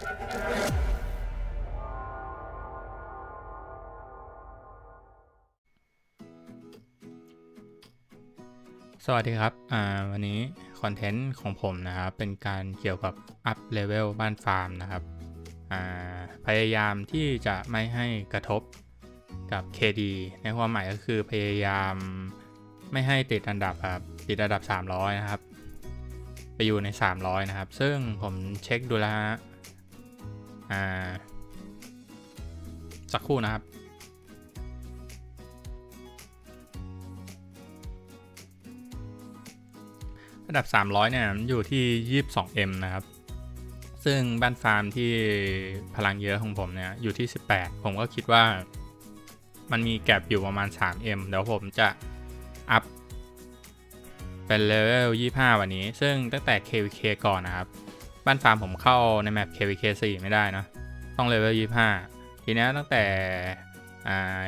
สวัสดีครับ อ่า วันนี้คอนเทนต์ของผมนะครับ เป็นการเกี่ยวกับอัพเลเวลบ้านฟาร์มนะครับ อ่า พยายามที่จะไม่ให้กระทบกับ KD ในความหมายก็คือพยายามไม่ให้ติดอันดับครับ ติดอันดับ 300 นะครับ ไปอยู่ใน 300 นะครับ ซึ่งผมเช็คดูแล้ว อ่า สักครู่นะครับระดับ 300 เนี่ยอยู่ที่ 22M นะครับ ซึ่งบ้านฟาร์มที่พลังเยอะของผมเนี่ยอยู่ที่ 18 ผมก็คิดว่ามันมีแกลบอยู่ประมาณ 3M เดี๋ยวผมจะอัพเป็นเลเวล 25 วันนี้ ซึ่งตั้งแต่ KVK ก่อนนะครับ บ้านฟาร์มผมเข้าในแมป KVK 4 ไม่ได้เนะ ต้องเลเวล25 ทีนี้ตั้งแต่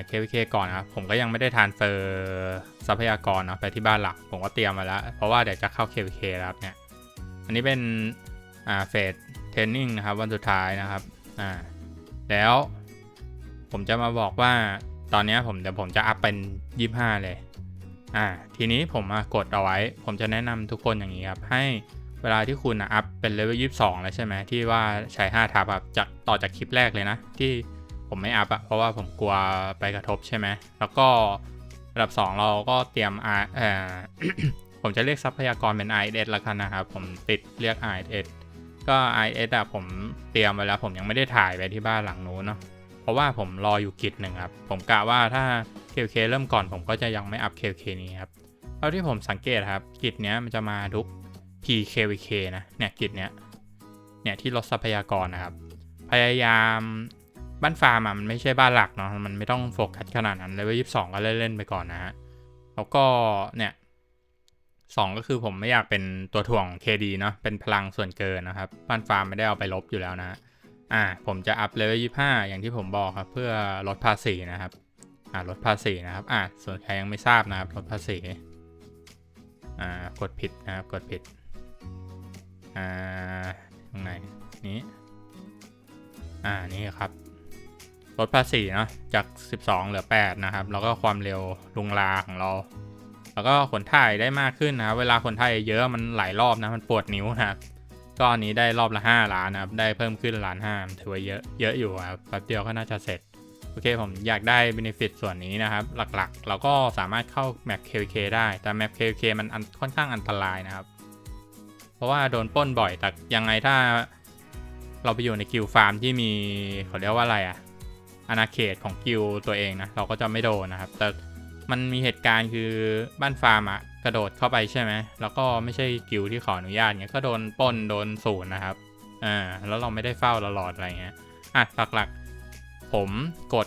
KVK ก่อนนะครับผมก็ยังไม่ได้ทานเฟอร์ทรัพยากรเนาะไปที่บ้านหลัก ผมก็เตรียมมาแล้ว เพราะว่าเดี๋ยวจะเข้า KVK แล้วครับเนี่ย อันนี้เป็นเฟสเทรนนิ่งนะครับวันสุดท้ายนะครับอ่าแล้วผมจะมาบอกว่าตอนนี้ผมเดี๋ยวผมจะอัพเป็น 25 เลยอ่าทีนี้ผมมากดเอาไว้ ผมจะแนะนำทุกคนอย่างนี้ครับให้ เวลาที่คุณอัพเป็นเลเวล22แล้วใช่ไหมที่ว่าใช้5ทับแบบจากต่อจากคลิปแรกเลยนะ ที่ผมไม่อัพอะเพราะว่าผมกลัวไปกระทบใช่ไหมแล้วก็ระดับ 2 เราก็เตรียม R เอ่อผมจะเรียกทรัพยากรเป็น IS แล้วกันนะครับ ผมติดเรียก IS ก็ IS อะผมเตรียมไว้แล้ว ผมยังไม่ได้ถ่ายไปที่บ้านหลังนู้นเนาะเพราะว่าผมรออยู่กิจหนึ่งครับ ผมกะว่าถ้า KK เริ่มก่อนผมก็จะยังไม่อัพ KK นี้ครับเท่าที่ผมสังเกตครับ กิจเนี้ยมันจะมาทุก PKVK นะเนี่ยกิจเนี้ยเนี่ยที่ลดทรัพยากรนะครับ พยายามบ้านฟาร์มอะมันไม่ใช่บ้านหลักเนาะมันไม่ต้องโฟกัสขนาดนั้นเลยว่ายี่สิบสองก็เล่นๆไปก่อนนะฮะแล้วก็เนี่ยสองก็คือผมไม่อยากเป็นตัวถ่วง KD เนาะเป็นพลังส่วนเกินนะครับบ้านฟาร์มไม่ได้เอาไปลบอยู่แล้วนะอ่าผมจะอัพเลเวลยี่ห้าอย่างที่ผมบอกครับ เพื่อลดภาษีนะครับอ่าลดภาษีนะครับอ่าส่วนใครยังไม่ทราบนะครับลดภาษีอ่ากดผิดนะครับกดผิด อ่าตรงไหนนี้ อ่า นี่ครับ ลดภาษีเนาะ จาก 12 เหลือ 8 นะครับ แล้วก็ความเร็วลุงลาของเรา แล้วก็ขนถ่ายได้มากขึ้นนะครับ เวลาขนถ่ายเยอะมันหลายรอบนะ มันปวดนิ้วนะครับก็อันนี้ได้รอบละ 5 ล้านนะครับ ได้เพิ่มขึ้นล้านห้าถือว่าเยอะ เยอะอยู่ครับ แป๊บเดียวก็น่าจะเสร็จ โอเค ผมอยากได้ benefit ส่วนนี้นะครับ หลักๆ เราก็สามารถเข้า map KVK ได้ แต่ map KVK มันอันค่อนข้างอันตรายนะครับ ราะว่าโดนป้นบ่อยแต่ยังไงถ้า เราไปอยู่ในกิลฟาร์มที่มีเขาเรียกว่าอะไรอะอาณาเขตของกิลตัวเองนะเราก็จะไม่โดนนะครับ แต่มันมีเหตุการณ์คือบ้านฟาร์มอะกระโดดเข้าไปใช่ไหมแล้วก็ไม่ใช่กิลที่ขออนุญาตเงี้ยก็โดนป้นโดนศูนย์นะครับอ่าแล้วเราไม่ได้เฝ้าตลอดอะไรเงี้ยอะหลักๆผมกด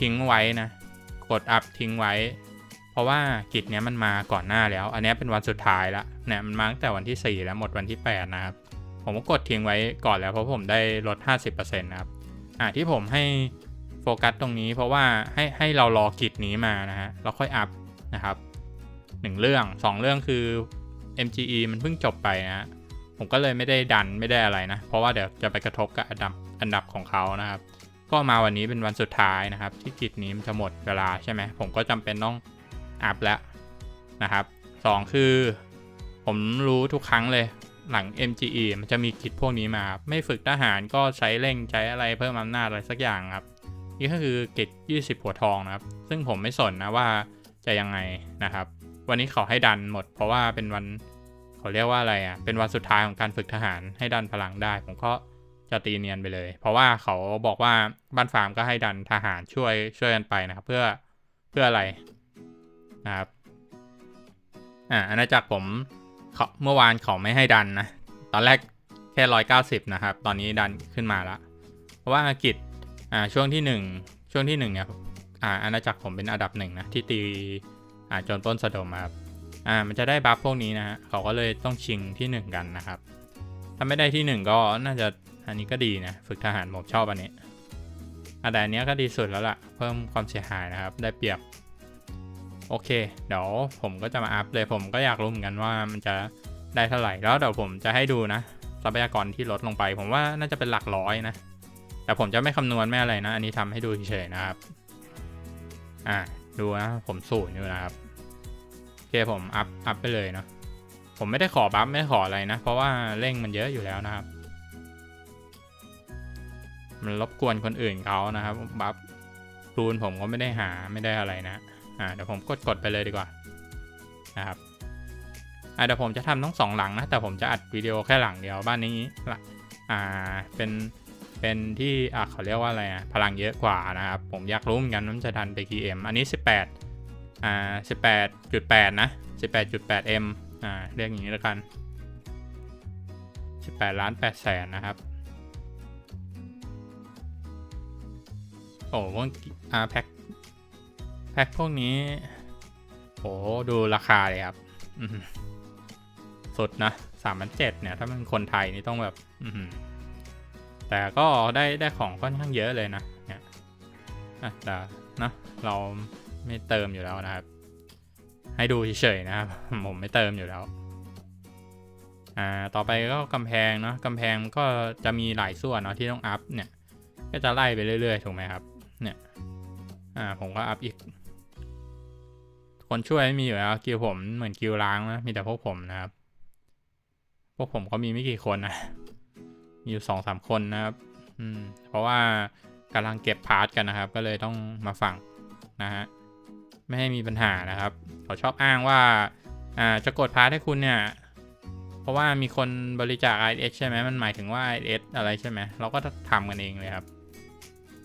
ทิ้งไว้นะ กดอัพทิ้งไว้ เพราะว่ากิจเนี้ยมันมาก่อนหน้าแล้ว อันนี้เป็นวันสุดท้ายละเนี่ยมันมาตั้งแต่วันที่ 4 แล้วหมดวันที่ 8 นะครับ ผมก็กดทิ้งไว้ก่อนแล้วเพราะผมได้ลด 50%นะครับอ่าที่ผมให้โฟกัสตรงนี้เพราะว่าให้ให้เรารอกิจนี้มานะฮะแล้วค่อยอัพนะครับหนึ่งเรื่องสองเรื่องคือ MGE มันเพิ่งจบไปนะฮะผมก็เลยไม่ได้ดันไม่ได้อะไรนะ เพราะว่าเดี๋ยวจะไปกระทบกับอันดับอันดับของเขานะครับ ก็มาวันนี้เป็นวันสุดท้ายนะครับ ที่กิจนี้มันจะหมดเวลาใช่ไหมผมก็จำเป็นต้อง อัพแล้วนะครับสองคือผมรู้ทุกครั้งเลยหลัง MGE มันจะมีกิจพวกนี้มา ไม่ฝึกทหารก็ใช้เร่งใช้อะไรเพิ่มอำนาจอะไรสักอย่างครับ นี่ก็คือกิจ20 หัวทองนะครับ ซึ่งผมไม่สนนะว่าจะยังไงนะครับ วันนี้เขาให้ดันหมด เพราะว่าเป็นวันเขาเรียกว่าอะไรอะ เป็นวันสุดท้ายของการฝึกทหารให้ดันพลังได้ ผมก็จะตีเนียนไปเลย เพราะว่าเขาบอกว่าบ้านฟาร์มก็ให้ดันทหารช่วยช่วยกันไปนะครับ เพื่อเพื่ออะไร นะครับอ่าอาณาจักรผมเมื่อวานเขาไม่ให้ดันนะ ตอนแรกแค่ร้อยเก้าสิบนะครับ ตอนนี้ดันขึ้นมาละเพราะว่าอังกฤษอ่าช่วงที่หนึ่งช่วงที่หนึ่งเนี่ยอ่าอาณาจักรผมเป็นอันดับหนึ่งนะที่ตีอ่าจนปล้นสะดมครับอ่ามันจะได้บัฟพวกนี้นะฮะเขาก็เลยต้องชิงที่หนึ่งกันนะครับ ถ้าไม่ได้ที่หนึ่งก็น่าจะอันนี้ก็ดีนะฝึกทหารผมชอบอันนี้อะแต่อันเนี้ยก็ดีสุดแล้วล่ะ เพิ่มความเสียหายนะครับ ได้เปรียบ โอเค เดี๋ยวผมก็จะมาอัพเลยผมก็อยากรู้เหมือนกันว่ามันจะได้เท่าไหร่แล้วเดี๋ยวผมจะให้ดูนะทรัพยากรที่ลดลงไป ผมว่าน่าจะเป็นหลักร้อยนะ แต่ผมจะไม่คำนวณไม่อะไรนะ อันนี้ทำให้ดูเฉยๆนะครับ อ่าดูนะ ผมศูนอยู่นะครับโอเคผมอัพอัพไปเลยเนาะผมไม่ได้ขอบัฟไม่ได้ขออะไรนะ เพราะว่าเร่งมันเยอะอยู่แล้วนะครับ มันรบกวนคนอื่นเขานะครับบัฟรูนผมก็ไม่ได้หาไม่ได้อะไรนะ อ่าเดี๋ยวผมกดกดไปเลยดีกว่านะครับอ่าเดี๋ยวผมจะทำทั้งสองหลังนะแต่ผมจะอัดวิดีโอแค่หลังเดียวบ้านนี้ละอ่าเป็นเป็นที่อ่าเขาเรียกว่าอะไรอะพลังเยอะกว่านะครับผมอยากรู้เหมือนกันว่าจะดันไปกี่เอ็มอันนี้ 18อ่า18.8 นะ 18.8 m อ่าเรียกอย่างนี้แล้วกัน 18ล้าน8แสนนะครับโอ้พวกอ่าแพ็ค แพ็คพวกนี้ โห ดูราคาเลยครับสุดนะสามพันเจ็ดเนี่ย ถ้าเป็นคนไทยนี่ต้องแบบ อืแต่ก็ได้ได้ของค่อนข้างเยอะเลยนะ เนี่ยแต่นะ เราไม่เติมอยู่แล้วนะครับ ให้ดูเฉยๆนะครับ ผมไม่เติมอยู่แล้ว อ่า ต่อไปก็กำแพงเนาะกำแพงก็จะมีหลายส่วนเนาะที่ต้องอัพเนี่ย ก็จะไล่ไปเรื่อยๆ ถูกไหมครับ เนี่ย อ่า ผมก็อัพอีก คนช่วยไม่มีอยู่แล้วกิลผมเหมือนกิลล้างนะมีแต่พวกผมนะครับ พวกผมก็มีไม่กี่คนนะ มีอยู่สองสามคนนะครับอืมเพราะว่ากำลังเก็บพาร์ทกันนะครับ ก็เลยต้องมาฟังนะฮะไม่ให้มีปัญหานะครับเขาชอบอ้างว่าอ่าจะกดพาร์ทให้คุณเนี่ยเพราะว่ามีคนบริจาค IS ใช่ไหมมันหมายถึงว่า IS อะไรใช่ไหมเราก็ทำกันเองเลยครับ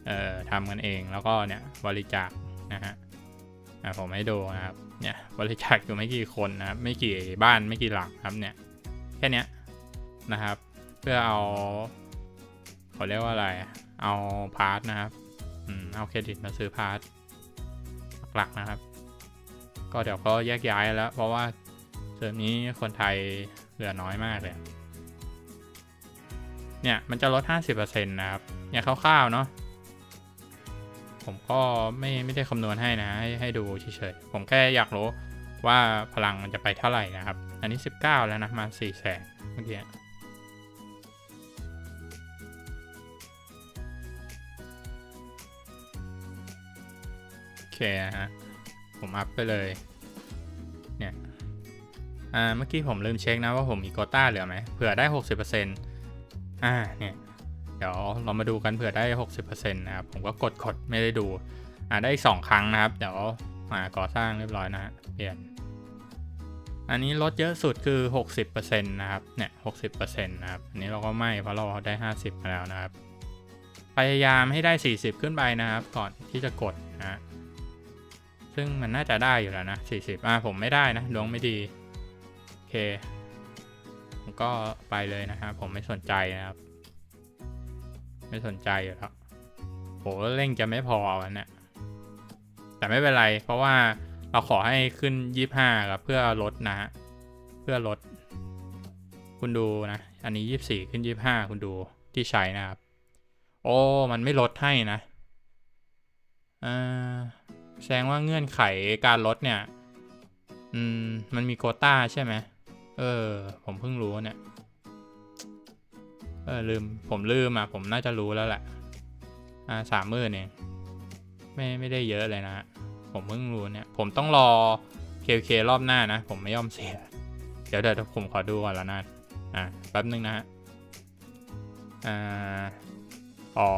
เอ่อทำกันเองแล้วก็เนี่ยบริจาคนะฮะ อะผมให้ดูนะครับเนี่ยบริจาคอยู่ไม่กี่คนนะครับไม่กี่บ้านไม่กี่หลังครับเนี่ยแค่นี้นะครับ เพื่อเอาเขาเรียกว่าอะไร เอาพาร์ทนะครับอืมเอาเครดิตมาซื้อพาร์ทหลักๆนะครับ ก็เดี๋ยวก็แยกย้ายแล้ว เพราะว่าเทอมนี้คนไทยเหลือน้อยมากเลยเนี่ยมันจะลด 50%นะครับเนี่ยคร่าวๆเนาะ ผมก็ไม่ไม่ได้คำนวณให้นะ ให้ให้ดูเฉยๆ ผมแค่อยากรู้ว่าพลังมันจะไปเท่าไหร่นะครับ อันนี้ 19 แล้วนะมา4แสนเมื่อกี้โอเคฮะผมอัพไปเลยเนี่ยอ่าเมื่อกี้ผมลืมเช็คนะว่าผมมีโควต้าเหลือไหมเผื่อได้ 60%อ่าเนี่ย เดี๋ยวเรามาดูกันเผื่อได้ 60%นะครับ ผมก็กดกดไม่ได้ดู อ่าได้อีกสองครั้งนะครับ เดี๋ยวมาก่อสร้างเรียบร้อยนะฮะ เปลี่ยน อันนี้ลดเยอะสุดคือ 60%นะครับ เนี่ย60%นะครับ อันนี้เราก็ไม่เพราะเราได้ 50มาแล้วนะครับ พยายามให้ได้ 40 ขึ้นไปนะครับ ก่อนที่จะกดนะฮะซึ่งมันน่าจะได้อยู่แล้วนะ 40 อ่าผมไม่ได้นะ ดวงไม่ดี โอเค ผมก็ไปเลยนะครับ ผมไม่สนใจนะครับ ไม่สนใจอยู่แล้วโหเร่งจะไม่พอวันเนี้แต่ไม่เป็นไร เพราะว่าเราขอให้ขึ้น 25ครับเพื่อลดนะฮะเพื่อลด คุณดูนะ อันนี้ 24 ขึ้น 25 คุณดูที่ใช้นะครับ โอ้ มันไม่ลดให้นะอ่าแสดงว่าเงื่อนไขการลดเนี่ย อืม มันมีโควต้าใช่ไหม เออ ผมเพิ่งรู้เนี่ย เออลืมผมลืมอะผมน่าจะรู้แล้วแหละ อ่าสามหมื่นเองไม่ไม่ได้เยอะเลยนะผมเพิ่งรู้เนี่ย ผมต้องรอเคเครอบหน้านะ ผมไม่ยอมเสีย เดี๋ยวเดี๋ยวผมขอดูก่อนแล้วนะอ่าแป๊บนึงนะฮะอ่าอ๋อ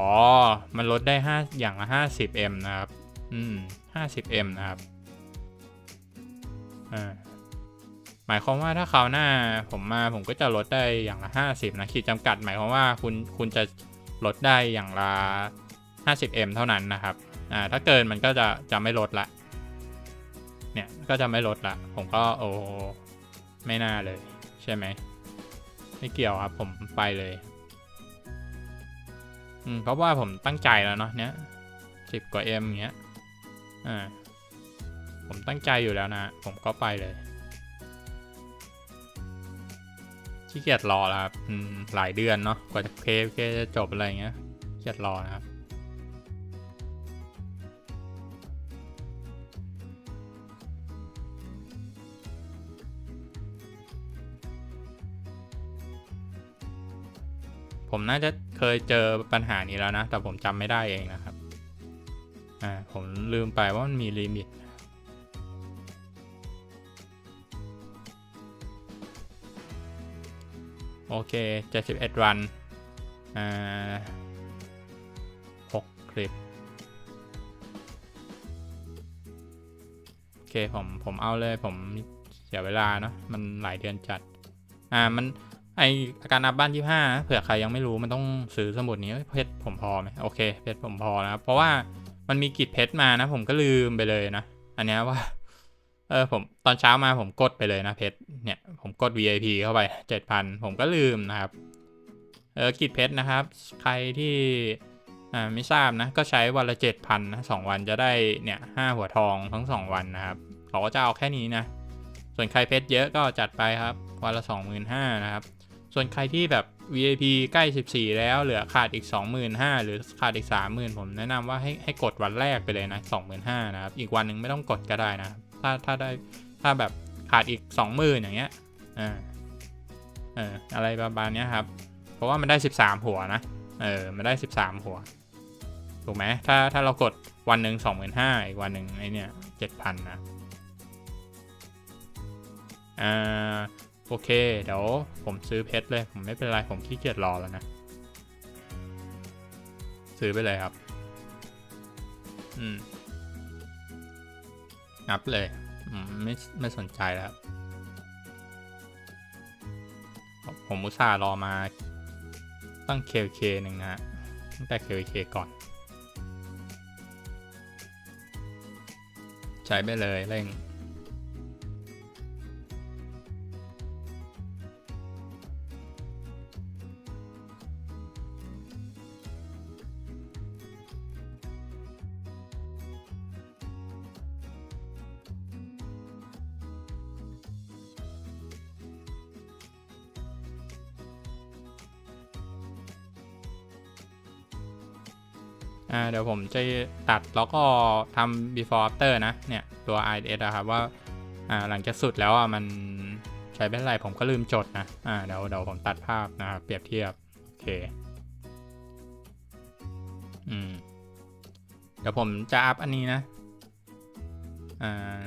มันลดได้ห้าอย่างละห้าสิบเอ็มนะครับ อืมห้าสิบเอ็มนะครับ อ่า หมายความว่าถ้าคราวหน้าผมมาผมก็จะลดได้อย่างละ 50 นะขีดจำกัด หมายความว่าคุณคุณจะลดได้อย่างละ 50m เท่านั้นนะครับอ่าถ้าเกินมันก็จะจะไม่ลดละ เนี่ยก็จะไม่ลดละ ผมก็โอ้ไม่น่าเลย ใช่ไหมไม่เกี่ยวครับผมไปเลยอืมเพราะว่าผมตั้งใจแล้วเนาะเนี้ยสิบกว่า m อย่างเงี้ยอ่าผมตั้งใจอยู่แล้วนะ ผมก็ไปเลย ขี้เกียจรอแล้วครับอืมหลายเดือนเนาะกว่าจะเคเคจะจบอะไรเงี้ยเกียจรอนะครับผมน่าจะเคยเจอปัญหานี้แล้วนะ แต่ผมจำไม่ได้เองนะครับ อ่า ผมลืมไปว่ามันมีลิมิต โอเค71วันอ่า6คลิปโอเคผมผมเอาเลยผมเสียเวลาเนาะมันหลายเดือนจัด อ่ามันไอการนับบ้านยี่ห้าเผื่อใครยังไม่รู้มันต้องซื้อสมุดนี้เพชรผมพอไหมโอเคเพชรผมพอนะครับเพราะว่ามันมีกิจเพชรมานะ ผมก็ลืมไปเลยนะ อันนี้ว่า เออผมตอนเช้ามาผมกดไปเลยนะเพชรเนี่ยผมกด VIP เข้าไปเจ็ดพันผมก็ลืมนะครับ เออกิจเพชรนะครับ ใครที่อ่าไม่ทราบนะ ก็ใช้วันละเจ็ดพันนะสองวันจะได้เนี่ยห้าหัวทองทั้งสองวันนะครับเขาก็จะเอาแค่นี้นะ ส่วนใครเพชรเยอะก็จัดไปครับ วันละ25,000นะครับ ส่วนใครที่แบบ VIP ใกล้ 14 แล้วเหลือขาดอีก 25,000หรือขาดอีก 30,000 ผมแนะนำว่าให้ให้กดวันแรกไปเลยนะ 25,000 นะครับ อีกวันหนึ่งไม่ต้องกดก็ได้นะครับ ถ้าถ้าได้ถ้าแบบขาดอีก 20,000อย่างเงี้ยอ่าเอออะไรประมาณเนี้ยครับ เพราะว่ามันได้ 13 หัวนะ เออ มันได้ 13 หัว ถูกไหมถ้าถ้าเรากดวันหนึ่ง25,000อีกวันหนึ่งไอเนี่ย7,000นะอ่าโอเค เดี๋ยวผมซื้อเพชรเลย ผมไม่เป็นไร ผมขี้เกียจรอแล้วนะ ซื้อไปเลยครับ อืม อัพเลยไม่ไม่สนใจแล้ว ผมอุตส่าห์รอมาตั้ง KK หนึ่งนะฮะตั้งแต่ KK ก่อน ใช้ไปเลยเร่ง เดี๋ยวผมจะตัดแล้วก็ทำ before after นะ เนี่ยตัว IS อะครับว่าอ่าหลังจากสุดแล้วอะมันใช้เป็นไรผมก็ลืมจดนะอ่าเดี๋ยวเดี๋ยวผมตัดภาพนะครับเปรียบเทียบ โอเค อืม เดี๋ยวผมจะอัพอันนี้นะ อ่า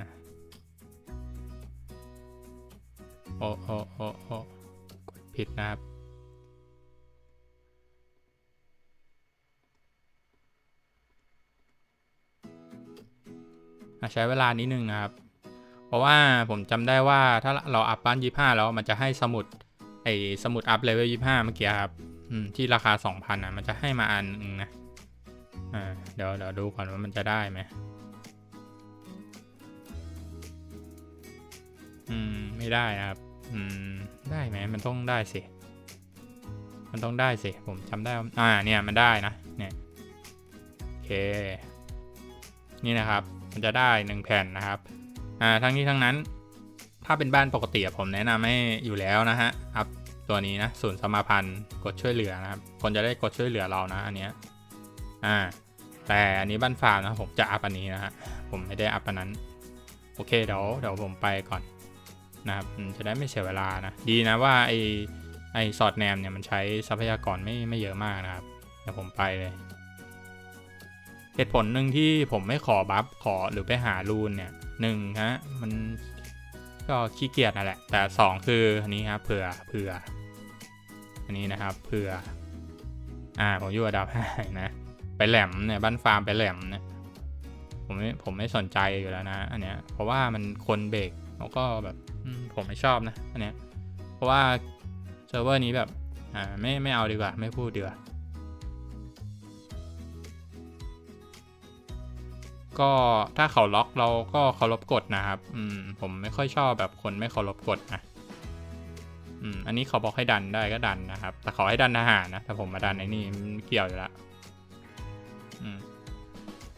โอ้โอโอโอผิดนะครับ ใช้เวลานิดนึงนะครับ เพราะว่าผมจำได้ว่าถ้าเราอัพบ้านยี่ห้าแล้วมันจะให้สมุดไอสมุดอัพเลเวลยี่ห้าเมื่อกี้ครับที่ราคาสองพันอะมันจะให้มาอันนึงนะเดี๋ยวเดี๋ยวดูก่อนว่ามันจะได้ไหมอืมไม่ได้นะครับ อืมได้ไหมมันต้องได้สิ มันต้องได้สิ ผมจำได้ว่าอ่าเนี่ยมันได้นะ เนี่ย โอเค นี่นะครับ มันจะได้หนึ่งแผ่นนะครับอ่าทั้งนี้ทั้งนั้นถ้าเป็นบ้านปกติอะผมแนะนำให้อยู่แล้วนะฮะอัพตัวนี้นะศูนย์สมาพันธ์กดช่วยเหลือนะครับ คนจะได้กดช่วยเหลือเรานะอันเนี้ยอ่าแต่อันนี้บ้านฟาร์มนะผมจะอัพอันนี้นะฮะผมไม่ได้อัพอันนั้น โอเคเดี๋ยวเดี๋ยวผมไปก่อนนะครับจะได้ไม่เสียเวลานะ ดีนะว่าไอไอสอดแนมเนี่ยมันใช้ทรัพยากรไม่ไม่เยอะมากนะครับเดี๋ยวผมไปเลย เหตุผลหนึ่งที่ผมไม่ขอบัฟขอหรือไปหารูนเนี่ยหนึ่งฮะมันก็ขี้เกียจนั่นแหละ แต่สองคืออันนี้ครับเผื่อเผื่อ อันนี้นะครับเผื่อ อ่าผมอยู่อันดับห้านะ ไปแหลมเนี่ยบ้านฟาร์มไปแหลมเนี่ยผมไม่ผมไม่สนใจอยู่แล้วนะอันเนี้ยเพราะว่ามันคนเบรกแล้วก็แบบผมไม่ชอบนะอันเนี้ยเพราะว่าเซิร์ฟเวอร์นี้แบบอ่าไม่ไม่เอาดีกว่า ไม่พูดดีกว่า ก็ถ้าเขาล็อกเราก็เคารพกฎนะครับ อืม ผมไม่ค่อยชอบแบบคนไม่เคารพกฎนะ อืม อันนี้เขาบอกให้ดันได้ก็ดันนะครับ แต่ขอให้ดันทหารนะ แต่ผมมาดันไอ้นี่มันเกี่ยวอยู่แล้วอืม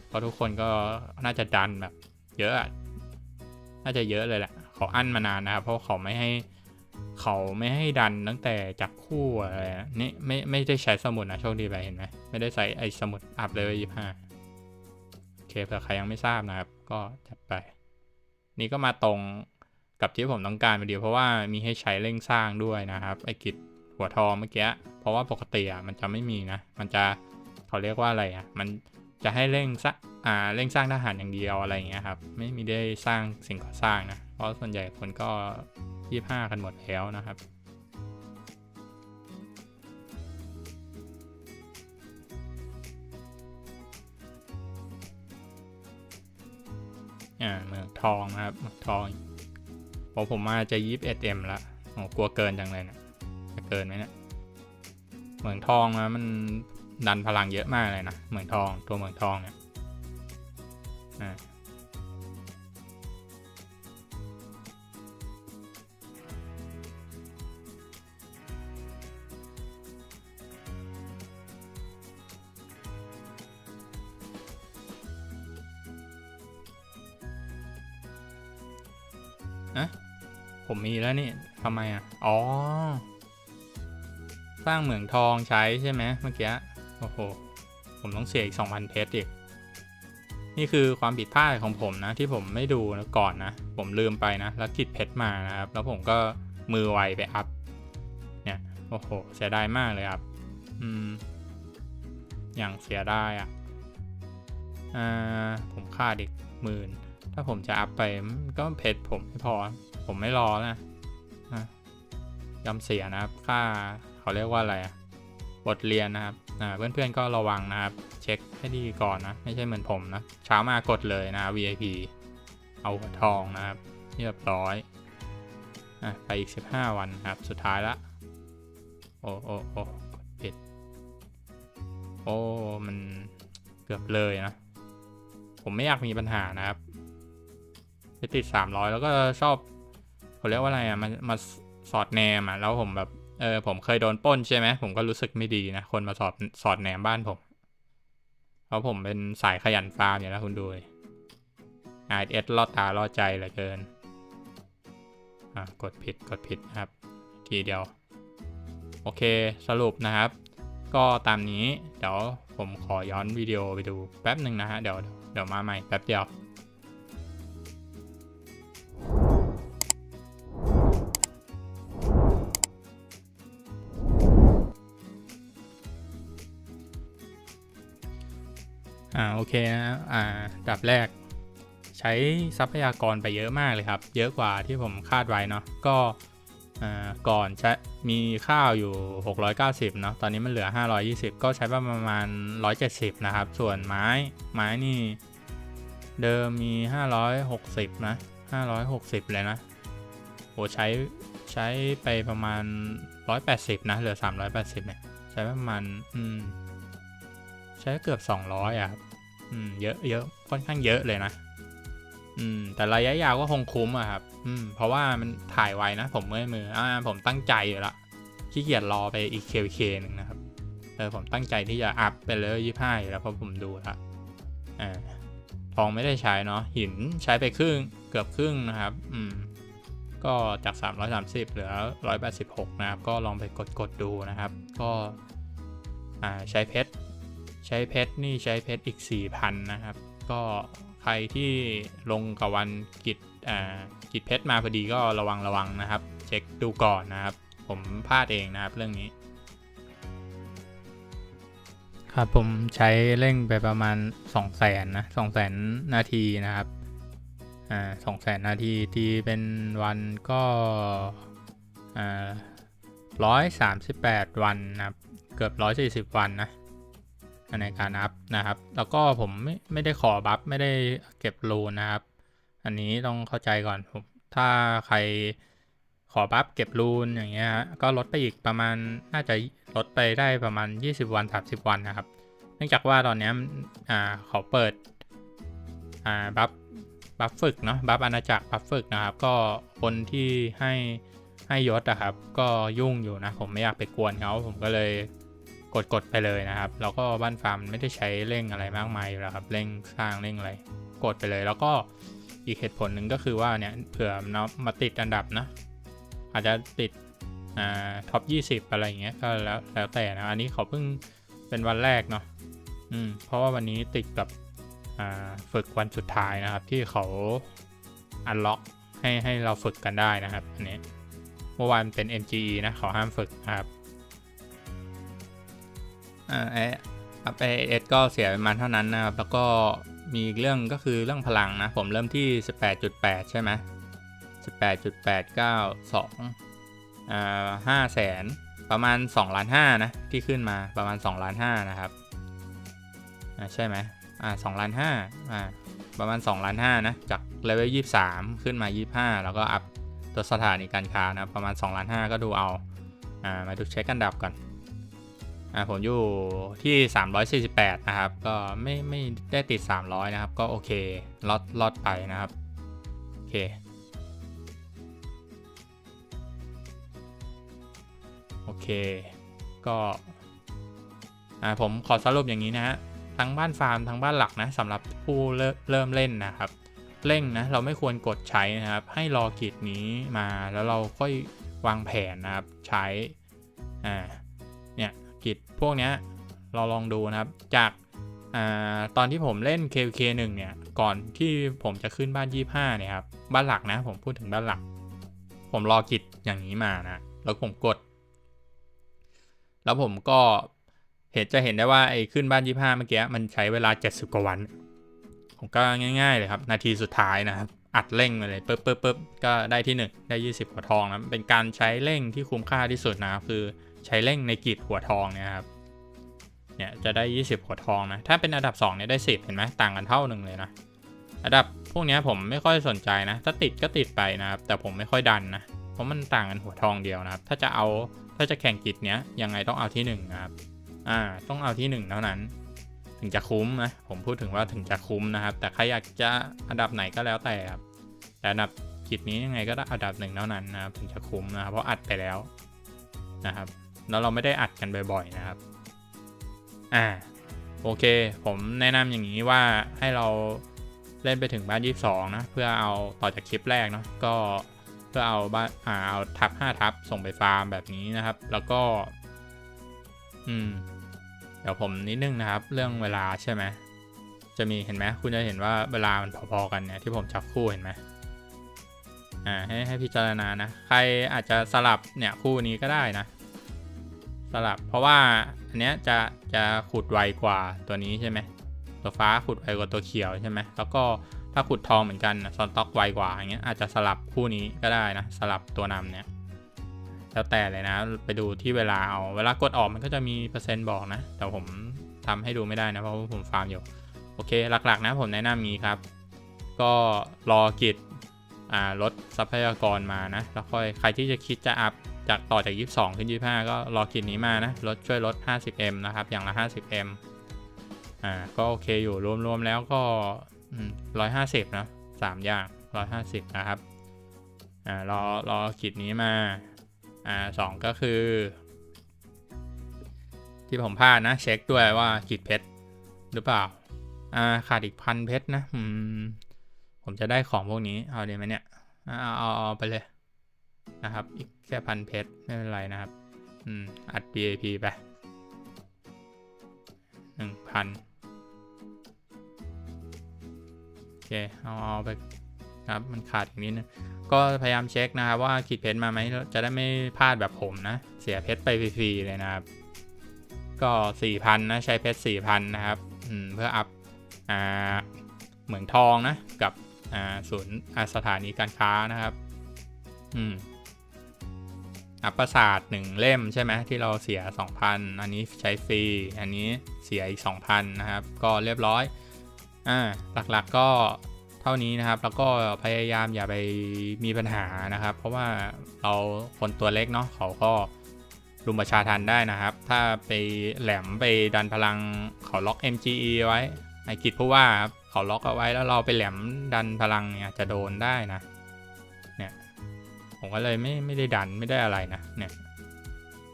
เพราะทุกคนก็น่าจะดันแบบ เยอะ น่าจะเยอะเลยแหละ เขาอั้นมานานนะครับ เพราะเขาไม่ให้ เขาไม่ให้ดันตั้งแต่จับคู่อะไรนี่ไม่ไม่ได้ใช้สมุดนะโชคดีไปเห็นไหม ไม่ได้ใช้ไอ้สมุดอัพเลยยี่ห้า เคเผื่อใครยังไม่ทราบนะครับ ก็จัดไป นี่ก็มาตรงกับที่ผมต้องการพอดีเพราะว่ามีให้ใช้เร่งสร้างด้วยนะครับไอกิจหัวทองเมื่อกี้เพราะว่าปกติอะมันจะไม่มีนะ มันจะเขาเรียกว่าอะไรอะมันจะให้เร่งสร้างอ่าเร่งสร้างทหารอย่างเดียวอะไรอย่างเงี้ยครับไม่มีได้สร้างสิ่งก่อสร้างนะเพราะส่วนใหญ่คนก็ยี่ห้ากันหมดแล้วนะครับ อ่าเมืองทองนะครับเมืองทองพอผมมาจะยี่สิบเอ็ดเอ็มละโอ้กลัวเกินจังเลยนะจะเกินไหมเนี่ยเมืองทองนะมันดันพลังเยอะมากเลยนะเมืองทองตัวเมืองทองเนี่ยอ่า ผมมีแล้วนี่ทำไมอะ อ๋อ สร้างเหมืองทองใช้ใช่ไหมเมื่อกี้ โอ้โห ผมต้องเสียอีก 2,000 เพชรอีก นี่คือความผิดพลาดของผมนะ ที่ผมไม่ดูก่อนนะ ผมลืมไปนะ แล้วกิดเพชรมานะครับ แล้วผมก็มือไวไปอัพ เนี่ย โอ้โห เสียดายมากเลยครับ อืม อย่างเสียดายอะ อ่า ผมค่าดอีกหมื่น ถ้าผมจะอัพไปก็เพชรผมไม่พอ ผมไม่รอนะยอมเสียนะครับ ค่าเขาเรียกว่าอะไรบทเรียนนะครับเพื่อนๆก็ระวังนะครับ เช็คให้ดีก่อนนะ ไม่ใช่เหมือนผมนะ เช้ามากดเลยนะ VIP เอาหัวทองนะครับเรียบร้อยอะไปอีก 15 วันนะครับ สุดท้ายละ โอ้โอ้โอ้กดผิด โอ้ มันเกือบเลยนะ ผมไม่อยากมีปัญหานะครับ ไปติด300แล้วก็ชอบเขาเรียกว่าอะไรอะมันมาสอดแนมอะแล้วผมแบบเออผมเคยโดนป้นใช่ไหมผมก็รู้สึกไม่ดีนะคนมาสอดสอดแนมบ้านผมเพราะผมเป็นสายขยันฟาร์มอยู่แล้วคุณดูไอเอสลอดตาลอดใจเหลือเกินอะกดผิดกดผิดนะครับ ทีเดียว โอเคสรุปนะครับ ก็ตามนี้เดี๋ยวผมขอย้อนวิดีโอไปดูแป๊บหนึ่งนะฮะเดี๋ยวเดี๋ยวมาใหม่แป๊บเดียว อ่าโอเคนะอ่าดับแรก ใช้ทรัพยากรไปเยอะมากเลยครับ เยอะกว่าที่ผมคาดไว้เนาะก็อ่าก่อนใช้มีข้าวอยู่ 690 เนาะ ตอนนี้มันเหลือ 520 ก็ใช้ประมาณ 170 นะครับ ส่วนไม้ ไม้นี่ เดิมมี 560 นะ 560 เลยนะ โอ้ใช้ใช้ไปประมาณ 180 นะ เหลือ 380 เนี่ย ใช้ประมาณ อืม ใช้เกือบ 200 อะครับ อืมเยอะเยอะค่อนข้างเยอะเลยนะ อืม แต่ระยะยาวก็คงคุ้มอะครับ อืม เพราะว่ามันถ่ายไวนะ ผมเมื่อยมือ อ่า ผมตั้งใจอยู่ละขี้เกียจรอไปอีกเคเคหนึ่งนะครับเออผมตั้งใจที่จะอัพไปเลยยี่ห้าอยู่แล้วเพราะผมดูละอ่าทองไม่ได้ใช้เนาะหินใช้ไปครึ่งเกือบครึ่งนะครับ อืม ก็จาก 330 เหลือ 186 นะครับ ก็ลองไปกดกดดูนะครับ ก็อ่าใช้เพชร ใช้เพชรนี่ใช้เพชรอีก 4,000 นะครับ ก็ใครที่ลงกับวันกิจอ่ากิจเพชรมาพอดีก็ระวังระวังนะครับ เช็คดูก่อนนะครับ ผมพลาดเองนะครับเรื่องนี้ ครับผมใช้เร่งไปประมาณ 2 0 0แสนนะ2 0 0แสนนาทีนะครับอ่า2 0 0แสนนาทีที่เป็นวันก็อ่าร้อยสามสิบแปดวันนะครับ เกือบร้อยสี่สิบวันนะ ในการอัพนะครับ แล้วก็ผมไม่ไม่ได้ขอบัฟไม่ได้เก็บรูนะครับ อันนี้ต้องเข้าใจก่อนผมถ้าใครขอบัฟเก็บรูนอย่างเงี้ยก็ลดไปอีกประมาณน่าจะลดไปได้ประมาณ 20 วัน 30 วันนะครับ เนื่องจากว่าตอนเนี้ยอ่าเขาเปิดอ่าบัฟบัฟฝึกเนาะบัฟอาณาจักรบัฟฝึกนะครับ ก็คนที่ให้ให้ยศอะครับ ก็ยุ่งอยู่นะ ผมไม่อยากไปกวนเขาผมก็เลย กดกดไปเลยนะครับ แล้วก็บ้านฟาร์มไม่ได้ใช้เร่งอะไรมากมายอยู่แล้วครับ เร่งสร้างเร่งอะไร กดไปเลย แล้วก็อีกเหตุผลหนึ่งก็คือว่าเนี่ยเผื่อเนาะมาติดอันดับนะ อาจจะติดอ่าท็อป20อะไรอย่างเงี้ยก็แล้วแล้วแต่นะ อันนี้เขาเพิ่งเป็นวันแรกเนาะอืมเพราะว่าวันนี้ติดกับอ่าฝึกวันสุดท้ายนะครับ ที่เขาอันล็อกให้ให้เราฝึกกันได้นะครับอันนี้เมื่อวานเป็น MGE นะเขาห้ามฝึกนะครับ ไออัพไอเอสก็เสียประมาณเท่านั้นนะครับ แล้วก็มีอีกเรื่องก็คือเรื่องพลังนะ ผมเริ่มที่ 18.8 ใช่ไหม18.892อ่าห้าแสนประมาณ2ล้าน5นะ ที่ขึ้นมาประมาณ2ล้าน5นะครับอ่าใช่ไหมอ่า2ล้าน5อ่าประมาณ2ล้าน5นะ จากเลเวล23 ขึ้นมา 25 แล้วก็อัพตัวสถานีการค้านะ ประมาณ2ล้าน5ก็ดูเอา อ่า มาดูเช็คกันดับก่อน อ่าผมอยู่ที่ 348 นะครับ ก็ไม่ไม่ได้ติด 300 นะครับ ก็โอเคลอดลอดไปนะครับ โอเคโอเค ก็อ่าผมขอสรุปอย่างนี้นะฮะทั้งบ้านฟาร์มทั้งบ้านหลักนะสำหรับผู้เริ่มเล่นนะครับ เร่งนะเราไม่ควรกดใช้นะครับ ให้รอกิจนี้มาแล้วเราค่อยวางแผนนะครับใช้อ่า กิจพวกนี้เราลองดูนะครับ จากอาตอนที่ผมเล่น KK 1 เนี่ย ก่อนที่ผมจะขึ้นบ้าน 25 เนี่ยครับ บ้านหลักนะ ผมพูดถึงบ้านหลัก ผมรอกิจอย่างนี้มานะ แล้วผมกด แล้วผมก็เห็นจะเห็นได้ว่าไอ้ขึ้นบ้าน 25 เมื่อกี้มันใช้เวลา 70 กว่าวัน ผมก็ง่าย ๆ เลยครับ นาทีสุดท้ายนะครับ อัดเร่งมาเลยปึ๊บปึ๊บปึ๊บก็ได้ที่ 1 ได้ 20หัวทองนะ เป็นการใช้เร่งที่คุ้มค่าที่สุดนะครับคือ ใช้เร่งในกีดหัวทองเนี่ยครับเนี่ยจะได้ 20 หัวทองนะ ถ้าเป็นอันดับ2เนี่ยได้ 10 เห็นไหมต่างกันเท่าหนึ่งเลยนะ อันดับพวกเนี้ยผมไม่ค่อยสนใจนะ ถ้าติดก็ติดไปนะครับ แต่ผมไม่ค่อยดันนะ เพราะมันต่างกันหัวทองเดียวนะครับ ถ้าจะเอา ถ้าจะแข่งกิจเนี้ยยังไงต้องเอาที่หนึ่งนะครับ อ่า ต้องเอาที่หนึ่งเท่านั้น ถึงจะคุ้มนะ ผมพูดถึงว่าถึงจะคุ้มนะครับ แต่ใครอยากจะอันดับไหนก็แล้วแต่ครับ แต่อันดับกิจนี้ยังไงก็ได้อันดับหนึ่งเท่านั้นนะครับ ถึงจะคุ้มนะครับ เพราะอัดไปแล้วนะครับ แล้วเราไม่ได้อัดกันบ่อยๆนะครับ อ่า โอเค ผมแนะนำอย่างนี้ว่าให้เราเล่นไปถึงบ้าน 22 นะ เพื่อเอาต่อจากคลิปแรกเนาะก็เพื่อเอาบ้านอ่าเอาทับ 5 ทับ ส่งไปฟาร์มแบบนี้นะครับ แล้วก็ อืม เดี๋ยวผมนิดนึงนะครับ เรื่องเวลาใช่ไหมจะมีเห็นไหมคุณจะเห็นว่าเวลามันพอๆกันเนี่ยที่ผมจับคู่เห็นไหมอ่าให้ให้พิจารณานะ ใครอาจจะสลับเนี่ยคู่นี้ก็ได้นะ สลับ เพราะว่าอันเนี้ยจะจะขุดไวกว่าตัวนี้ใช่ไหมตัวฟ้าขุดไวกว่าตัวเขียวใช่ไหมแล้วก็ถ้าขุดทองเหมือนกันซอนต็อกไวกว่าอย่างเงี้ยอาจจะสลับคู่นี้ก็ได้นะสลับตัวนำเนี่ยแล้วแต่เลยนะไปดูที่เวลาเอาเวลากดออกมันก็จะมีเปอร์เซ็นต์บอกนะ แต่ผมทำให้ดูไม่ได้นะเพราะว่าผมฟาร์มอยู่โอเคหลักๆนะผมแนะนำงี้ครับ ก็รอกิจลดทรัพยากรมานะแล้วค่อยใครที่จะคิดจะอัพ จากต่อจาก 22 ขึ้น 25 ก็รอกิจนี้มานะลดช่วยลด 50m นะครับ อย่างละ 50m อ่า ก็โอเคอยู่รวมๆแล้วก็ร้อยห้าสิบนะสามอย่างร้อยห้าสิบนะครับ อ่ารอรอกิจนี้มา อ่าสองก็คือ ที่ผมพลาดนะ เช็คด้วยว่ากิจเพชรหรือเปล่า อ่า ขาดอีกพันเพชรนะ อืม ผมจะได้ของพวกนี้ เอาดีไหมเนี่ย เอาเอาเอาไปเลย นะครับ อีกแค่พันเพชรไม่เป็นไรนะครับ อืม อัด BAP ไปหนึ่งพันโอเค เอาเอาไปครับ มันขาดอีกนิดนึง ก็พยายามเช็คนะครับว่าขีดเพชรมาไหม จะได้ไม่พลาดแบบผมนะ เสียเพชรไปฟรีๆเลยนะครับ ก็สี่พันนะ ใช้เพชรสี่พันนะครับ อืม เพื่ออัพ อ่า เหมืองทองนะ กับ อ่า ศูนย์อ่าสถานีการค้านะครับ อืม อัปประสาทหนึ่งเล่มใช่ไหมที่เราเสีย 2,000 อันนี้ใช้ฟรี อันนี้เสียอีก 2,000 นะครับ ก็เรียบร้อย อ่า หลักๆก็เท่านี้นะครับ แล้วก็พยายามอย่าไปมีปัญหานะครับ เพราะว่าเราคนตัวเล็กเนาะเขาก็รุมประชาทันได้นะครับ ถ้าไปแหลมไปดันพลังเขาล็อก MGE ไว้ไอกิจผู้ว่าเขาล็อกเอาไว้แล้วเราไปแหลมดันพลังเนี่ยจะโดนได้นะ ผมก็เลยไม่ไม่ได้ดันไม่ได้อะไรนะเนี่ย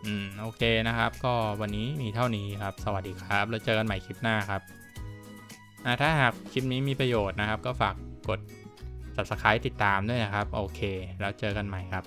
อืมโอเคนะครับ ก็วันนี้มีเท่านี้ครับ สวัสดีครับ แล้วเจอกันใหม่คลิปหน้าครับอ่าถ้าหากคลิปนี้มีประโยชน์นะครับ ก็ฝากกด subscribe ติดตามด้วยนะครับ โอเค แล้วเจอกันใหม่ครับ